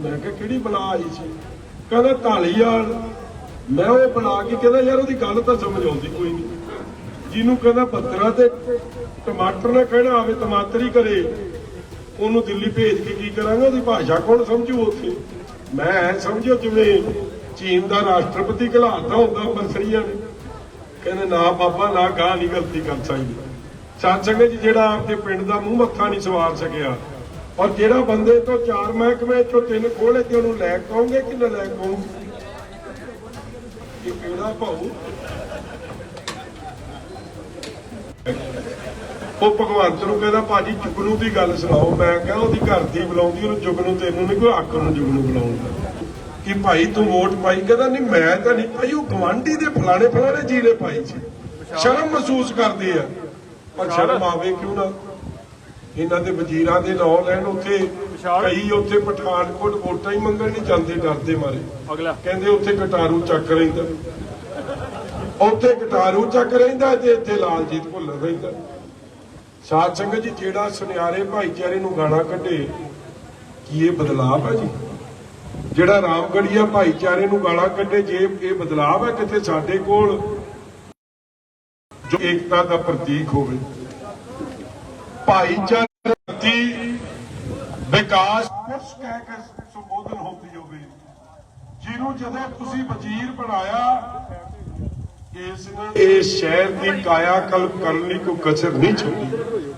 ਮੈਂ ਕਿਹਾ, ਕਿਹੜੀ ਬਲਾ ਆਈ ਸੀ? ਕਹਿੰਦਾ ਢਾਲੀਵਾਲ ਮੈਂ ਉਹ ਬਣਾ ਕੇ ਕਹਿੰਦਾ, ਯਾਰ, ਉਹਦੀ ਗੱਲ ਤਾਂ ਸਮਝ ਆਉਂਦੀ ਕੋਈ ਨਹੀਂ ਜਿਹਨੂੰ ਕਹਿੰਦਾ ਬੱਤਰਾ ਤੇ ਟਮਾਟਰ ਨਾ ਕਹਿਣਾ ਆਵੇ, ਟਮਾਟਰ ਹੀ ਕਰੇ। ਉਹਨੂੰ ਦਿੱਲੀ ਭੇਜ ਕੇ ਕੀ ਕਰਾਂਗੇ? ਉਹਦੀ ਭਾਸ਼ਾ ਕੌਣ ਸਮਝੂ ਉੱਥੇ? ਮੈਂ ਐਂ ਸਮਝੋ ਜਿਵੇਂ ਚੀਨ ਦਾ ਰਾਸ਼ਟਰਪਤੀ ਘਲਾਤਾ ਹੁੰਦਾ ਬੰਸਰੀਆਂ ਨੇ। ਕਹਿੰਦੇ, ਨਾ ਬਾਬਾ, ਨਾ ਗਾਂ ਨਹੀਂ ਗਲਤੀ ਕਰ ਸਕਦੀ। ਸਤ ਸੰਗਤ ਜੀ, ਜਿਹੜਾ ਆਪਣੇ ਪਿੰਡ ਦਾ ਮੂੰਹ ਮੱਥਾ ਨਹੀਂ ਸਵਾਰ ਸਕਿਆ। ਔਰ ਜਿਹੜਾ ਬੰਦੇ ਤੋਂ ਚਾਰ ਮਹਿਕਮੇ ਚੋਂ ਤਿੰਨ ਖੋਲੇ ਤੇ ਉਹਨੂੰ ਲੈ ਕਹੋਗੇ ਕਿ ਲੈ ਕਹੋਗੇ ਇਹ ਕਿਹੜਾ ਭਾਊ ਉਹ ਭਗਵੰਤ ਨੂੰ ਕਹਿੰਦਾ ਭਾਜੀ ਜੁਗਨੂ ਦੀ ਗੱਲ ਸੁਣਾਓ। ਮੈਂ ਕਿਹਾ ਉਹਦੀ ਘਰ ਦੀ ਬੁਲਾਉਂਦੀ ਉਹਨੂੰ ਜੁਗਨੂ ਤੈਨੂੰ ਨਹੀਂ ਕੋਈ ਹੱਕ ਨੂੰ ਜੁਗਨੂ ਬੁਲਾਉਂਦਾ। ਕਿ ਭਾਈ ਤੂੰ ਵੋਟ ਪਾਈ? ਕਹਿੰਦਾ ਨਹੀਂ ਮੈਂ ਤਾਂ ਨਹੀਂ ਪਾਈ। ਉਹ ਗਵਾਂਢੀ ਦੇ ਫਲਾਣੇ ਫਲਾਣੇ ਜੀ ਨੇ ਪਾਈ ਸੀ। ਸ਼ਰਮ ਮਹਿਸੂਸ ਕਰਦੇ ਆ। ਪਰ ਸ਼ਰਮ ਆਵੇ ਕਿਉਂ ਨਾ? ਇਹਨਾਂ ਦੇ ਵਜ਼ੀਰਾਂ ਦੇ ਨਾਂ ਲੈਣ ਉੱਥੇ ਕਈ ਉੱਥੇ ਪਠਾਨਕੋਟ ਵੋਟਾਂ ਹੀ ਮੰਗਣ ਨਹੀਂ ਜਾਂਦੇ ਡਰਦੇ ਮਾਰੇ। ਅਗਲਾ। ਕਹਿੰਦੇ ਉੱਥੇ ਕਟਾਰੂ ਚੱਕ ਰਹਿੰਦਾ ਉੱਥੇ ਕਟਾਰੂ ਚੱਕ ਰਹਿੰਦਾ ਤੇ ਇੱਥੇ ਲਾਲਜੀਤ ਭੁੱਲਰ ਰਹਿੰਦਾ। ਸਾਧ ਸੰਗਤ ਜੀ ਜਿਹੜਾ ਸੁਨਿਆਰੇ ਭਾਈਚਾਰੇ ਨੂੰ ਗਾਣਾ ਕੱਢੇ ਕੀ ਇਹ ਬਦਲਾਅ ਹੈ ਜੀ? ਜਿਹੜਾ ਰਾਮਗੜੀਆ ਭਾਈਚਾਰੇ ਨੂੰ ਗਾਲਾਂ ਕੱਢੇ ਜੇ ਇਹ ਬਦਲਾਅ ਹੈ ਕਿਤੇ ਸਾਡੇ ਕੋਲ ਜੋ ਏਕਤਾ ਦਾ ਪ੍ਰਤੀਕ ਹੋਵੇ। ਭਾਈਚਾਰੇ ਵਿਕਾਸ ਪੁਰਸ਼ ਕਹਿ ਕੇ ਸੰਬੋਧਨ ਹੁੰਦੀ ਹੋਵੇ ਜਿਹਨੂੰ ਜਦੋਂ ਤੁਸੀਂ ਵਜ਼ੀਰ ਬਣਾਇਆ ਇਸ ਨੇ ਸ਼ਹਿਰ ਦੀ ਕਾਇਆ ਕਲਪ ਕਰਨ ਲਈ ਕੋਈ ਕਸਰ ਨਹੀਂ ਛੱਡੀ।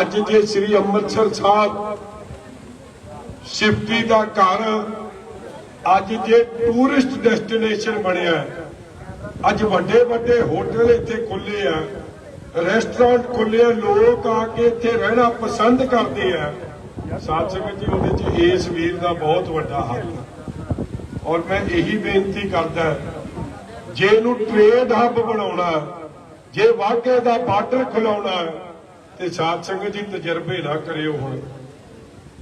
ਅੱਜ ਜੇ ਸ੍ਰੀ ਅੰਮ੍ਰਿਤਸਰ ਸਾਹਿਬ ਸਿਫਤੀ ਦਾ ਘਰ ਅੱਜ ਜੇ ਟੂਰਿਸਟ ਡੈਸਟੀਨੇਸ਼ਨ ਬਣਿਆ ਹੈ, ਅੱਜ ਵੱਡੇ ਵੱਡੇ ਹੋਟਲ ਇੱਥੇ ਖੁੱਲੇ ਆ ਰੈਸਟੋਰੈਂਟ ਖੁੱਲੇ ਲੋਕ ਆ ਕੇ ਇੱਥੇ ਰਹਿਣਾ ਪਸੰਦ ਕਰਦੇ ਆ। ਸਾਧ ਸੰਗਤ ਜੀ, ਉਹਦੇ ਚ ਇਸ ਵੀਰ ਦਾ ਬਹੁਤ ਵੱਡਾ ਹੱਥ ਔਰ ਮੈਂ ਇਹੀ ਬੇਨਤੀ ਕਰਦਾ, ਜੇ ਇਹਨੂੰ ਟ੍ਰੇਡ ਹੱਬ ਬਣਾਉਣਾ, ਜੇ ਵਾਕਿਆ ਦਾ ਬਾਰਡਰ ਖੁਲਾਉਣਾ, ਤੇ ਸਾਧ ਸੰਗਤ ਜੀ ਤਜਰਬੇ ਨਾ ਕਰਿਓ ਹੁਣ।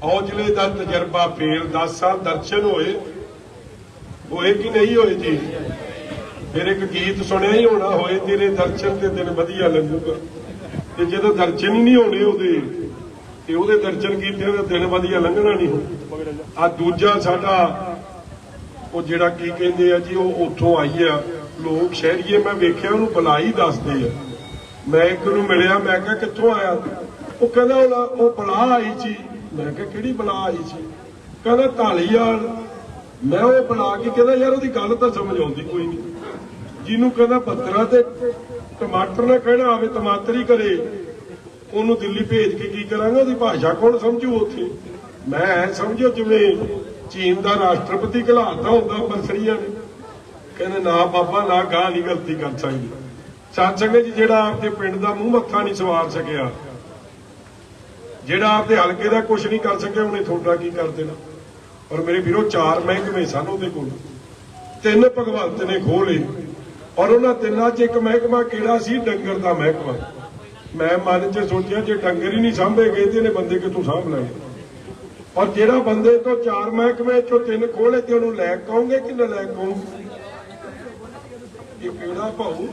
ਔਜਲੇ ਦਾ ਤਜਰਬਾ ਫੇਰ 10 ਸਾਲ ਦਰਸ਼ਨ ਹੋਏ ਹੋਏ ਕਿ ਨਹੀਂ ਹੋਏ ਜੀ? ਫਿਰ ਇੱਕ ਗੀਤ ਸੁਣਿਆ ਹੀ ਹੋਣਾ ਹੋਏ ਤੇਰੇ ਦਰਸ਼ਨ ਤੇ ਦਿਨ ਵਧੀਆ ਲੱਗੂਗਾ। ਤੇ ਜਦੋਂ ਦਰਸ਼ਨ ਹੀ ਨਹੀਂ ਹੋਣੇ ਉਹਦੇ, ਤੇ ਉਹਦੇ ਦਰਸ਼ਨ ਕੀਤੇ ਤਾਂ ਦਿਨ ਵਧੀਆ ਲੰਘਣਾ ਨਹੀਂ ਹੋ ਆ ਦੂਜਾ ਸਾਡਾ, ਉਹ ਜਿਹੜਾ ਕੀ ਕਹਿੰਦੇ ਆ ਜੀ, ਉਹ ਉੱਥੋਂ ਆਈ ਆ। ਲੋਕ ਸ਼ਹਿਰੀਏ, ਮੈਂ ਵੇਖਿਆ ਉਹਨੂੰ ਬੁਲਾਈ ਦੱਸਦੇ ਆ। ਮੈਂ ਇੱਕ ਨੂੰ ਮਿਲਿਆ, ਮੈਂ ਕਿਹਾ ਕਿੱਥੋਂ ਆਇਆ? ਉਹ ਕਹਿੰਦਾ, ਉਹ ਉਹ ਬਲਾ ਆਈ ਸੀ। ਮੈਂ ਕਿਹਾ, ਕਿਹੜੀ ਬਲਾ ਆਈ ਸੀ? ਕਹਿੰਦਾ ਢਾਲੀਵਾਲ ਮੈਂ ਉਹ ਬੁਲਾ ਕੇ ਕਹਿੰਦਾ, ਯਾਰ ਉਹਦੀ ਗੱਲ ਤਾਂ ਸਮਝ ਆਉਂਦੀ, ਕੋਈ ਨਹੀਂ। ਜਿਹਨੂੰ ਕਹਿੰਦਾ ਬੱਤਰਾ ਤੇ ਟਮਾਟਰ ਨਾ ਕਹਿਣਾ ਆਵੇ ਟਮਾਟਰ ਹੀ ਕਰੇ। ਉਹਨੂੰ ਦਿੱਲੀ ਭੇਜ ਕੇ ਕੀ ਕਰਾਂਗੇ? ਉਹਦੀ ਭਾਸ਼ਾ ਕੌਣ ਸਮਝੂ ਉੱਥੇ? ਮੈਂ ਸਮਝੋ ਜਿਵੇਂ ਚੀਨ ਦਾ ਰਾਸ਼ਟਰਪਤੀ ਘਲਾਤਾ ਹੁੰਦਾ ਬੰਸਰੀਆਂ ਨੇ। ਕਹਿੰਦੇ, ਨਾ ਬਾਬਾ, ਨਾ ਗਾਂ ਨਹੀਂ ਗਲਤੀ ਕਰ ਸਕਦੀ। ਸਤ ਸੰਗਤ ਜੀ, ਜਿਹੜਾ ਆਪਦੇ ਪਿੰਡ ਦਾ ਮੂੰਹ ਮੱਥਾ ਨਹੀਂ ਸਵਾਰ ਸਕਿਆ, ਜਿਹੜਾ ਆਪਦੇ ਹਲਕੇ ਦਾ ਕੁਝ ਨਹੀਂ ਕਰ ਸਕਿਆ, ਉਹਨੇ ਤੁਹਾਡਾ ਕੀ ਕਰ ਦੇਣਾ? ਔਰ ਮੇਰੇ ਵੀਰੋ, ਚਾਰ ਮਹਿਕਮੇ ਸਨ ਉਹਦੇ ਕੋਲ। ਤਿੰਨ ਭਗਵੰਤ ਨੇ ਖੋਲੇ ਔਰ ਉਹਨਾਂ ਤਿੰਨਾਂ 'ਚ ਇੱਕ ਮਹਿਕਮਾ ਕਿਹੜਾ ਸੀ? ਡੰਗਰ ਦਾ ਮਹਿਕਮਾ। ਮੈਂ ਮਨ 'ਚ ਸੋਚਿਆ, ਜੇ ਡੰਗਰ ਹੀ ਨਹੀਂ ਸਾਂਭੇ ਗਏ ਤੇ ਇਹਨੇ ਬੰਦੇ ਕਿੱਥੋਂ ਸਾਂਭ ਲੈਣੇ ਔਰ ਜਿਹੜਾ ਬੰਦੇ ਤੋਂ ਚਾਰ ਮਹਿਕਮੇ 'ਚੋਂ ਤਿੰਨ ਖੋਲੇ ਤੇ ਉਹਨੂੰ ਲੈ ਕਹੋਗੇ ਕਿ ਨਾ ਲੈ ਕਹੋਗੇ ਇਹ ਕਿਹੜਾ ਭਾਊ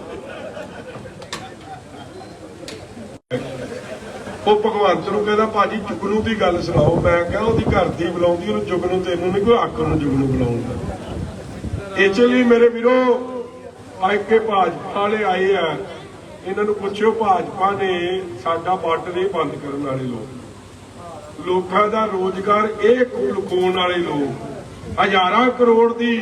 ਉਹ ਭਗਵੰਤ ਨੂੰ ਕਹਿੰਦਾ, ਭਾਜੀ, ਜੁਗਨੂ ਦੀ ਗੱਲ ਸੁਣਾਓ। ਮੈਂ ਕਿਹਾ, ਉਹਦੀ ਘਰ ਦੀ ਬੁਲਾਉਂਦੀ, ਉਹਨੂੰ ਜੁਗਨੂ ਤੈਨੂੰ ਨਹੀਂ ਕੋਈ ਹੱਕ ਨੂੰ ਜੁਗਨੂ ਬੁਲਾਉਂਦਾ। ਇਸ ਲਈ ਮੇਰੇ ਵੀਰੋ ਅੱਜ ਕੇ ਭਾਜਪਾ ਵਾਲੇ ਆਏ ਆ, ਇਹਨਾਂ ਨੂੰ ਪੁੱਛਿਓ ਭਾਜਪਾ ਨੇ ਸਾਡਾ ਬਾਰਡਰ ਇਹ ਬੰਦ ਕਰਨ ਵਾਲੇ ਲੋਕ। ਲੋਕਾਂ ਦਾ ਰੋਜ਼ਗਾਰ ਇਹ ਲੁਕਾਉਣ ਵਾਲੇ ਲੋਕ। ਹਜ਼ਾਰਾਂ ਕਰੋੜ ਦੀ